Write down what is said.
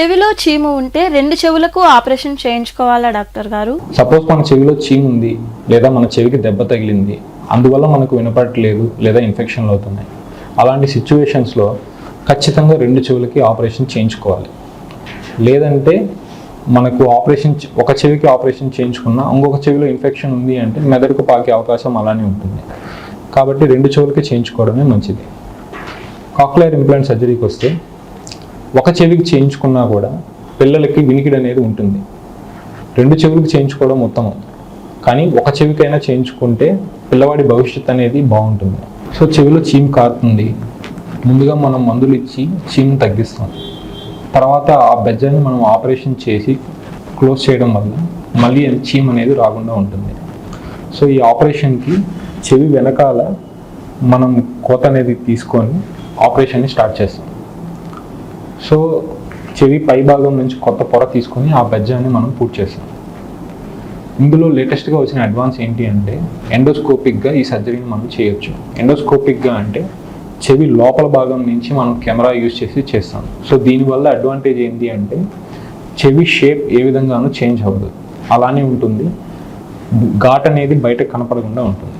చెవిలో చీము ఉంటే రెండు చెవులకు ఆపరేషన్ చేయించుకోవాలా డాక్టర్ గారు? సపోజ్ మన చెవిలో చీము ఉంది లేదా మన చెవికి దెబ్బ తగిలింది అందువల్ల మనకు వినపడట్లేదు లేదా ఇన్ఫెక్షన్లు అవుతున్నాయి. అలాంటి సిచ్యువేషన్స్లో ఖచ్చితంగా రెండు చెవులకి ఆపరేషన్ చేయించుకోవాలి. లేదంటే మనకు ఆపరేషన్ ఒక చెవికి ఆపరేషన్ చేయించుకున్నా ఇంకొక చెవిలో ఇన్ఫెక్షన్ ఉంది అంటే మెదడుకు పాకే అవకాశం అలానే ఉంటుంది. కాబట్టి రెండు చెవులకి చేయించుకోవడమే మంచిది. కాక్లియర్ ఇంప్లాంట్ సర్జరీకి వస్తే ఒక చెవికి చేయించుకున్నా కూడా పిల్లలకి వినికిడి అనేది ఉంటుంది. రెండు చెవులకు చేయించుకోవడం ఉత్తమం. కానీ ఒక చెవికైనా చేయించుకుంటే పిల్లవాడి భవిష్యత్ అనేది బాగుంటుంది. సో చెవిలో చీమ్ కారుతుంది. ముందుగా మనం మందులు ఇచ్చి చీమ్ తగ్గిస్తాం. తర్వాత ఆ బెజ్జాన్ని మనం ఆపరేషన్ చేసి క్లోజ్ చేయడం వల్ల మళ్ళీ చీమ్ అనేది రాకుండా ఉంటుంది. సో ఈ ఆపరేషన్కి చెవి వెనకాల మనం కోత అనేది తీసుకొని ఆపరేషన్ని స్టార్ట్ చేస్తాం. సో చెవి పై భాగం నుంచి కొత్త పొర తీసుకొని ఆ బెజ్జాన్ని మనం పూర్తి చేస్తాం. ఇందులో లేటెస్ట్గా వచ్చిన అడ్వాన్స్ ఏంటి అంటే ఎండోస్కోపిక్గా ఈ సర్జరీని మనం చేయొచ్చు. ఎండోస్కోపిక్గా అంటే చెవి లోపల భాగం నుంచి మనం కెమెరా యూజ్ చేసి చేస్తాం. సో దీనివల్ల అడ్వాంటేజ్ ఏంటి అంటే చెవి షేప్ ఏ విధంగానూ చేంజ్ అవ్వదు. అలానే ఉంటుంది. ఘాట్ అనేది బయట కనపడకుండా ఉంటుంది.